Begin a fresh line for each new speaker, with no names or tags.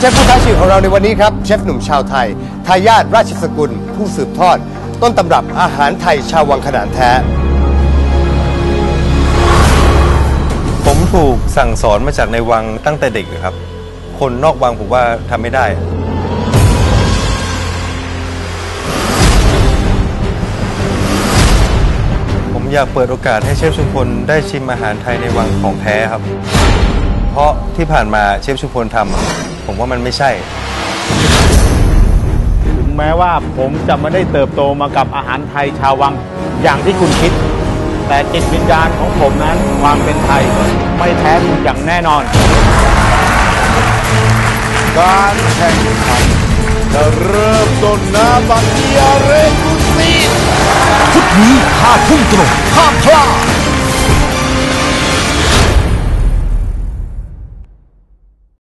เชฟผู้ท้าชิงของเราในวันนี้ครับ เชฟหนุ่มชาวไทย ทายาทราชสกุล ผู้สืบทอด ต้นตำรับอาหารไทยชาววังขนานแท้
ผมถูกสั่งสอนมาจากในวังตั้งแต่เด็กเลยครับ คนนอกวังผมว่าทำไม่ได้ ผมอยากเปิดโอกาสให้เชฟชุมพลได้ชิมอาหารไทยในวังของแท้ครับ ราะที่ผ่านมาเชฟชุมพลทำอะผมว่ามันไม่ใช่
ถึงแม้ว่าผมจะไม่ได้เติบโตมากับอาหารไทยชาววังอย่างที่คุณคิด แต่จิตวิญญาณของผมนั้นความเป็นไทยไม่แพ้คุณอย่างแน่นอน
การแข่งขันจะเริ่มต้นนาบันเดียเรกุซี
พุธนี้ห้าทุ่มตรงห้ามพลาด